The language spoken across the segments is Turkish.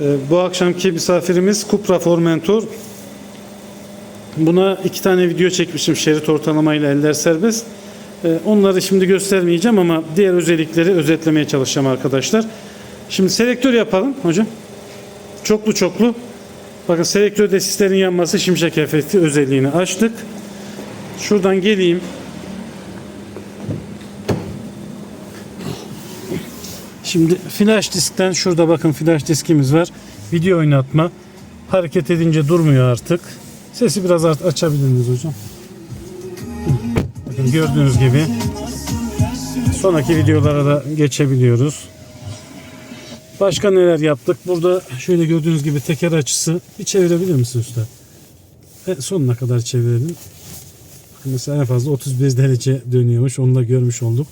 Ee, bu akşamki misafirimiz Cupra Formentor. Buna iki tane video çekmişim şerit ortalamayla eller serbest. Ee, onları şimdi göstermeyeceğim ama diğer özellikleri özetlemeye çalışacağım arkadaşlar. Şimdi selektör yapalım hocam. Çoklu çoklu. Bakın selektörde sislerin yanması şimşek efekti özelliğini açtık. Şuradan geleyim. Şimdi flash diskten şurada bakın flash diskimiz var. Video oynatma. Hareket edince durmuyor artık. Sesi biraz art- açabilir miyiz hocam? Bakın gördüğünüz gibi sonraki videolara da geçebiliyoruz. Başka neler yaptık? Burada şöyle gördüğünüz gibi teker açısı bir çevirebilir misin usta? Ve sonuna kadar çevirelim. Mesela en fazla 31 derece dönüyormuş. Onu da görmüş olduk.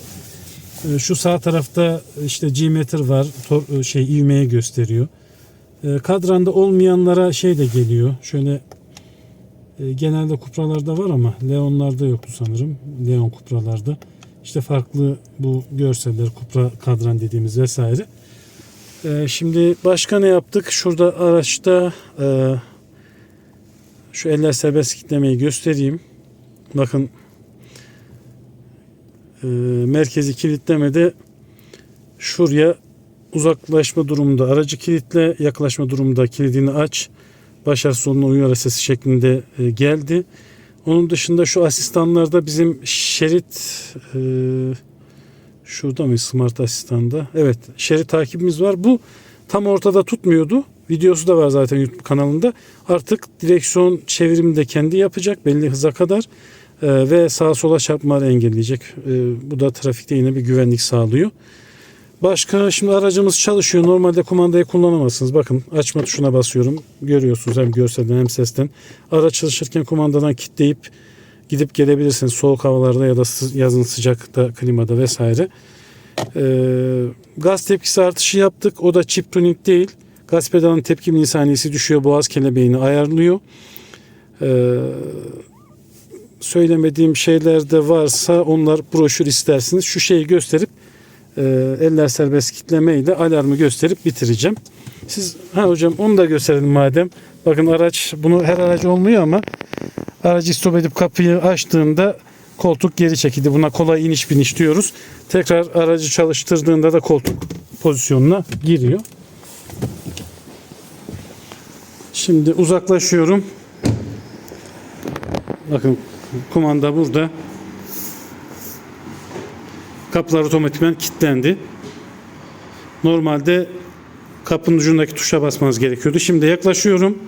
Ee, Şu sağ tarafta işte G-meter var. Tor- e, şey ivmeyi gösteriyor. Ee, Kadranda olmayanlara şey de geliyor. Şöyle e, genelde kupralarda var ama Leon'larda yoktu sanırım. Leon kupralarda. İşte farklı bu görseller, kupra kadran dediğimiz vesaire. Ee, Şimdi başka ne yaptık? Şurada araçta e, şu eller serbest kitlemeyi göstereyim. Bakın e, merkezi kilitlemede şuraya uzaklaşma durumunda aracı kilitle yaklaşma durumunda kilidini aç başarı sonuna uyar sesi şeklinde e, geldi. Onun dışında şu asistanlarda bizim şerit e, şurada mı smart asistanda? Evet şerit takibimiz var. Bu tam ortada tutmuyordu. Videosu da var zaten YouTube kanalında. Artık direksiyon çevirimi de kendi yapacak belli hıza kadar Ee, ve sağa sola çarpmaları engelleyecek. Ee, bu da trafikte yine bir güvenlik sağlıyor. Başka şimdi aracımız çalışıyor. Normalde kumandayı kullanamazsınız. Bakın açma tuşuna basıyorum. Görüyorsunuz hem görselden hem sesten. Araç çalışırken kumandadan kilitleyip gidip gelebilirsiniz. Soğuk havalarda ya da yazın sıcakta klimada vesaire. Ee, gaz tepkisi artışı yaptık. O da chip tuning değil. Gaz pedalının tepki milisaniyesi düşüyor. Boğaz kelebeğini ayarlıyor. Ee, söylemediğim şeyler de varsa onlar broşür istersiniz. Şu şeyi gösterip e, eller serbest kitlemeyle alarmı gösterip bitireceğim. Siz ha hocam onu da gösterelim madem. Bakın araç bunu her araç olmuyor ama aracı stop edip kapıyı açtığında koltuk geri çekildi. Buna kolay iniş biniş diyoruz. Tekrar aracı çalıştırdığında da koltuk pozisyonuna giriyor. Şimdi uzaklaşıyorum. Bakın kumanda burada. Kapılar otomatikman kilitlendi. Normalde kapının ucundaki tuşa basmanız gerekiyordu. Şimdi yaklaşıyorum.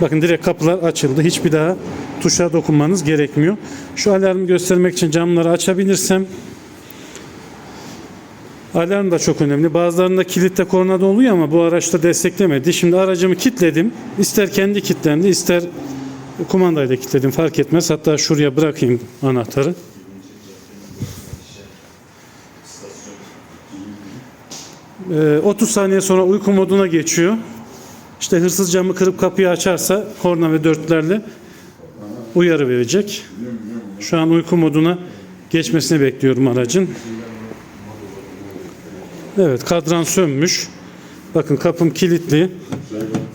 Bakın direkt kapılar açıldı. Hiçbir daha tuşa dokunmanız gerekmiyor. Şu alarmı göstermek için camları açabilirsem Alarm da çok önemli. Bazılarında kilitte korna da oluyor ama bu araçta desteklemedi. Şimdi aracımı kilitledim. İster kendi kilitlendi, ister kumandayla kilitledim. Fark etmez. Hatta şuraya bırakayım anahtarı. Ee, 30 saniye sonra uyku moduna geçiyor. İşte hırsız camı kırıp kapıyı açarsa korna ve dörtlerle uyarı verecek. Şu an uyku moduna geçmesini bekliyorum aracın. Evet kadran sönmüş. Bakın kapım kilitli.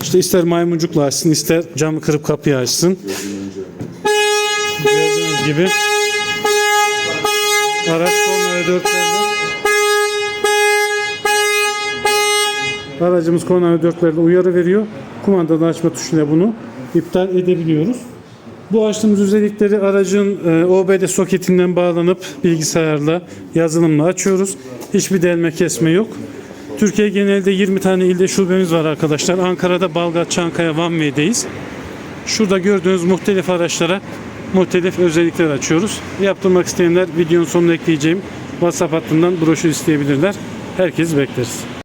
İşte ister maymuncukla açsın ister camı kırıp kapıyı açsın. Gördüğünüz gibi araç korna ve dörtlerde Aracımız korna ve dörtlerde uyarı veriyor. Kumandadan açma tuşuyla bunu iptal edebiliyoruz. Bu açtığımız özellikleri aracın e, OBD soketinden bağlanıp bilgisayarla, yazılımla açıyoruz. Hiçbir delme kesme yok. Türkiye genelinde 20 tane ilde şubemiz var arkadaşlar. Ankara'da Balgat, Çankaya, Van Bey'deyiz. Şurada gördüğünüz muhtelif araçlara muhtelif özellikler açıyoruz. Yaptırmak isteyenler videonun sonuna ekleyeceğim WhatsApp hattından broşür isteyebilirler. Herkes bekleriz.